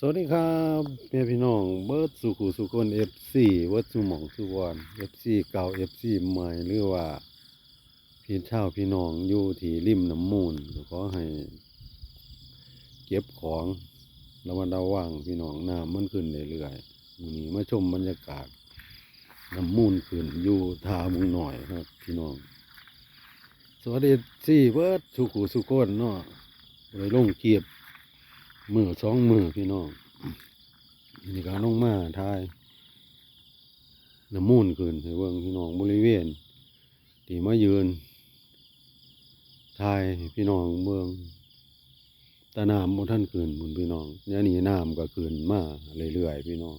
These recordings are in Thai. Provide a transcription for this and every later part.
สวัสดีครับเพี่พี่น้องเบิร์ดสุขุสุคนเอฟซีเบิร์ดสุหมองสุวรรณเอฟซีเก่าเอฟซีใหม่หรือว่า พี่เช่าพี่น้องอยู่ที่ริมน้ำมูลก็ขอให้ เก็บของระมัดระวังพี่น้องน้ำมันขึ้นเรื่อยๆมื้อนี้มาชมบรรยากาศน้ำมูลขึ้นอยู่ทามุงหน่อยครับ พี่น้อง สวัสดีสี่เบิร์ดสุขุสุคนเนาะเลยลงเกียบ มือสองมือพี่น้องนี่ก็ลงมาทายน้ำมูลขึ้นให้เบิ่งพี่น้องบริเวณที่มายืนทายพี่น้องเบิ่งตาน้ำบ่ท่านขึ้นบุญพี่น้องเนี่ยนี่น้ำก็ขึ้นมาเรื่อยๆพี่น้อง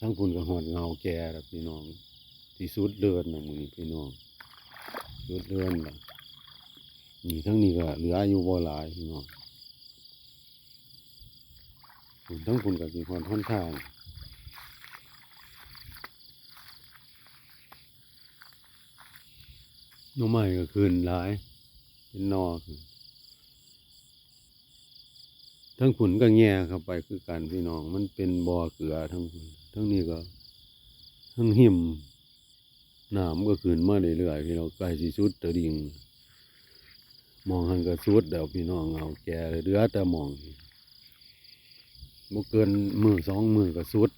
ทั้งพุ่นก็หอดเงาแก่แล้วพี่น้อง ที่สุดเดินนะมึงพี่น้องสุดเดินละนี่ทั้งนี้ก็เหลืออยู่บ่หลายพี่น้อง คุณทั้งคุณกับสีพรท่อนข้างน้องใหม่ก็คืนหลาย เป็นนอคือทั้งขุนก็แง่เข้าไปคือกันพี่น้อง มันเป็นบ่อเกลือทั้งขุนทั้งนี้ก็ ทั้งหิมหน้ำก็คืนมาเรื่อยๆพี่น้องใกล้สิสุดตะดิงมองหันก็สุดเดี๋ยวพี่น้องเอาแก่เหลือแต่มองนี่ บ่เกินมือสองมือก็สุด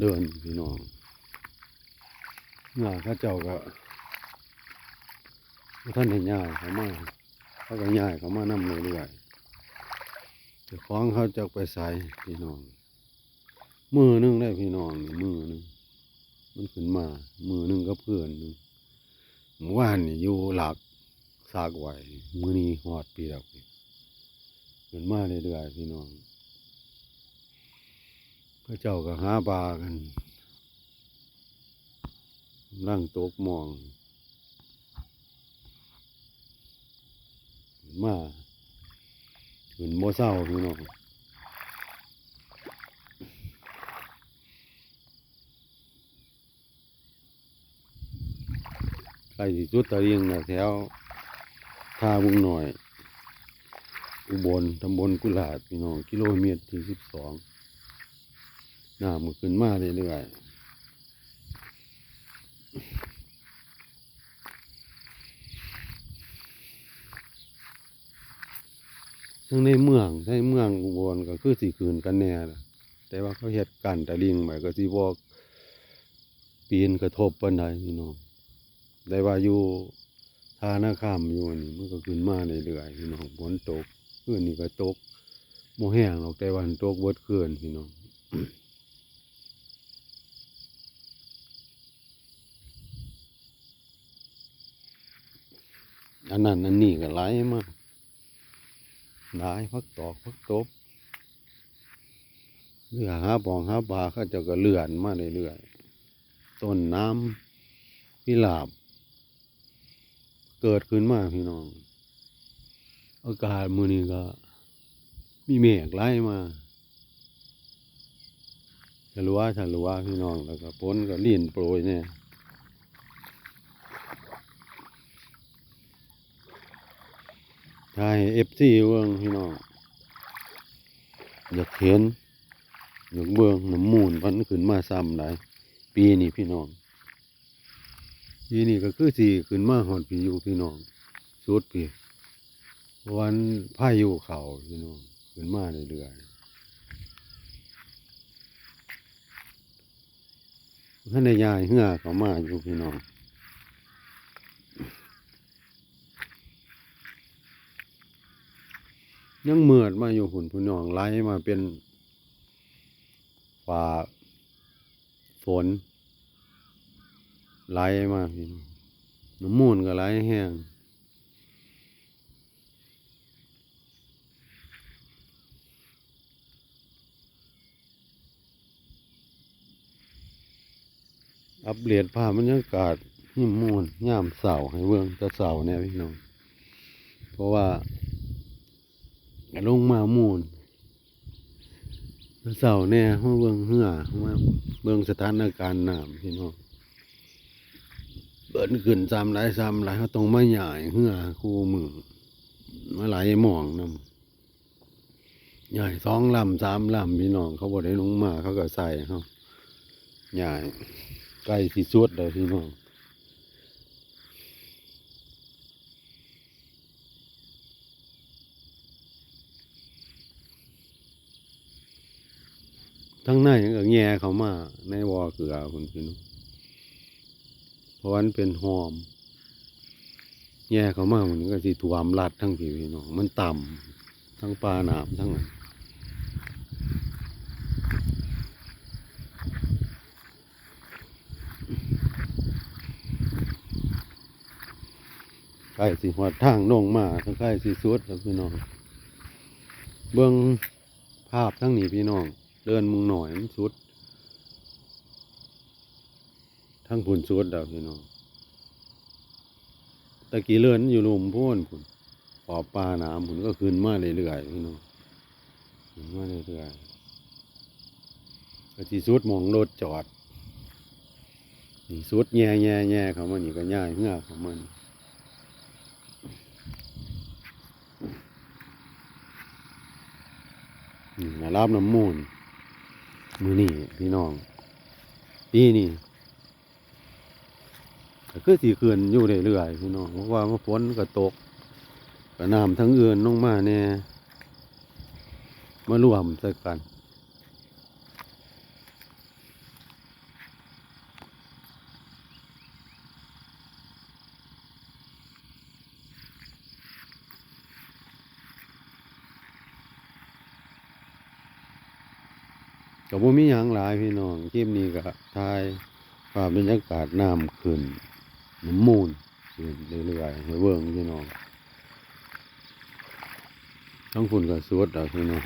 เดินพี่น้องงาเข้าเจ้าก็ท่านเห็นย่ายเขามาเขาก็ย่ายเขามานำเลยด้วยเจ้าของเขาจะไปใส่พี่น้อง มือหนึงได้พี่น้องมือหนึงมันขึ้นมา มือหนึงก็เพื่อนหนึงเมื่อวานนี่อยู่หลักซากไหวมือนี้หอดปีแล้วขึ้นมาเรื่อยๆพี่น้อง พระเจ้าก็หาปลากันนั่งตกหมอง มาขึ้นโมเศร้าพี่น้องใกล้สิจุดตะเรียงนะแถวท่าบุงหน่อย อุบลตำบลกุหลาบพี่น้องกิโลเมตรที่สิบสอง น้ำมันขึ้นมาเรื่อยๆทั้งในเมืองในเมืองอุบลก็คือสีคืนกันแน่แต่ว่าเขาเฮ็ดกันตะลิงใหม่ก็สิบอกปีนกระทบปานใดพี่น้องได้ว่าอยู่ทานาข้ามอยู่นี่มันก็ขึ้นมาเรื่อยๆพี่น้องฝนตกคืนนี้ก็ตกโมแห้งหรอกแต่วันตกเบิดคืนพี่น้อง อันนั้นอันนี้ก็หลายมากหลายพักตอกพักตบเรือหาปองหาปลาเขาจะก็เลื่อนมาเรื่อยๆต้นน้ำพิลาบ เกิดขึ้นมาพี่น้อง อากาศมือนี้ก็ มีเมฆไหลมาฉลัวฉลัวพี่น้องแล้วก็ฝนก็ลิ่นโปรยเนี่ย ทายเอฟซีเบิ่งพี่น้องอยากเห็นอยากเบิ่งน้ำมูลมันขึ้นมาซ้ำหลายปีนี้พี่น้องปีนี้ก็คือสี่ขึ้นมาหอดปีอยู่พี่น้องสุดปีวันพายุเขาพี่น้องขึ้นมาเรื่อยๆท่านในยายเหือเขามาอยู่พี่น้อง ยังเมือดมาอยู่หุ่นพี่น้องไหลมาเป็นฝ่าฝนไหลมาพี่น้องน้ำมูลก็ไหลแห้งอัปเดตภาพบรรยากาศหิมมูลย่ามเสาให้เบิ่งแตะเสาเนี่ยพี่น้อง เพราะว่า ลงมามูลเสาเนี่ยมาเบิ่งเหือมาเบิ่งสถานการณ์น้ำพี่น้องเบิดขึ้นซ้ำหลายซ้ำหลายเขาต้องมาใหญ่เหือคู่มือมาหลายหมองนใหญ่สองลำสามลำพี่น้องเขาบ่ได้ลงมาเขาก็ใส่เขาใหญ่ใกล้ที่สุดเลยพี่น้อง ทั้งในก็แง่เขามาในวอเกลือคุณพี่น้องเพราะวันเป็นหอม แง่เขามามันก็สิถ่วมรัดทั้งพี่พี่น้องมันต่ำทั้งปลาหนามทั้งใกล้สิหอดทางลงมาทั้งใกล้สิสุดแล้วพี่น้อง เบื้องภาพทั้งนี้พี่น้อง เดินมึงหน่อยมันสุด ทั้งผุนสุดแล้วพี่น้องตะกี้เลื่อนอยู่ลุมพ่นผุนปอบปลาหนามผุนก็ขึ้นมาเรื่อยๆพี่น้องขึ้นมาเรื่อยๆก็ที่สุดมองรถจอดนี่สุดแง่แง่แง่เขามานี่ก็ย่ายเงือเขามันนี่มารับน้ำมูล มือนี่พี่น้องปีนี่ก็คือสีเขื่อนอยู่เรื่อยๆพี่น้องเพราะว่ามันฝนก็ตกก็น้ำทั้งเอื่นลงมาเนี่ยมารวมใส่กัน ก็บ่มีหยังหลายพี่น้องคลิปนี้ก็ทายภาพบรรยากาศน้ำขึ้นน้ำมูลขึ้นเรื่อยๆให้เบิ่งพี่น้องทั้งฝุ่นกับสวดเอาพี่น้อง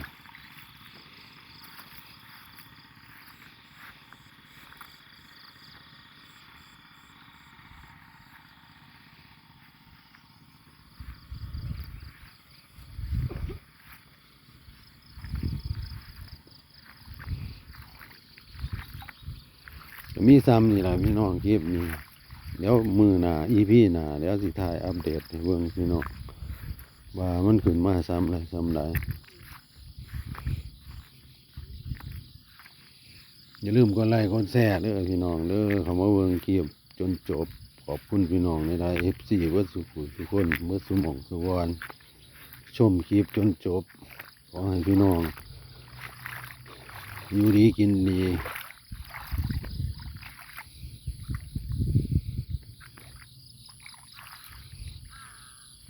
มีซ้ำนี่แหละพี่น้องคลิปนี้เดี๋ยวมือหนาอีพีหนาเดี๋ยวสิถ่ายอัปเดตให้เบิ่งพี่น้องว่ามันขึ้นมาซ้ำไรซ้ำไรอย่าลืมกดไลค์กดแชร์เด้อพี่น้องเด้อคำว่าเบิ่งคลิปจนจบขอบคุณพี่น้องในไลน์เอฟซีเบิร์ดสุขุทุกคนเบิร์ดสุหมองสุวรรณชมคลิปจนจบขอให้พี่น้องอยู่ดีกินดี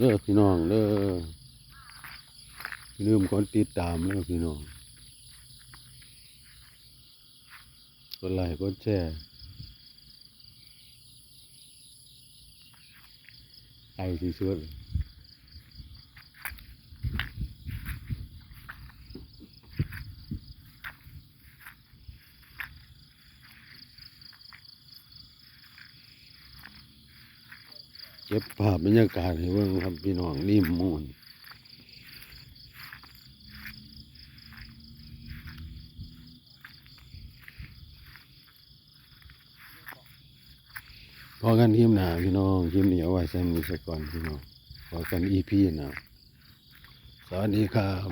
เด้อพี่น้องเด้อลืมกดติดตามเด้อพี่น้องกดไลค์กดแชร์ไอ้ที่สุด เก็บภาพบรรยากาศให้เบิ่งครับพี่น้องริมมูลพอกันทีมหนาพี่น้องทีมนี้เอาไว้ใช้มือสักก่อนพี่น้องพอกันอีพีหนะสวัสดีครับ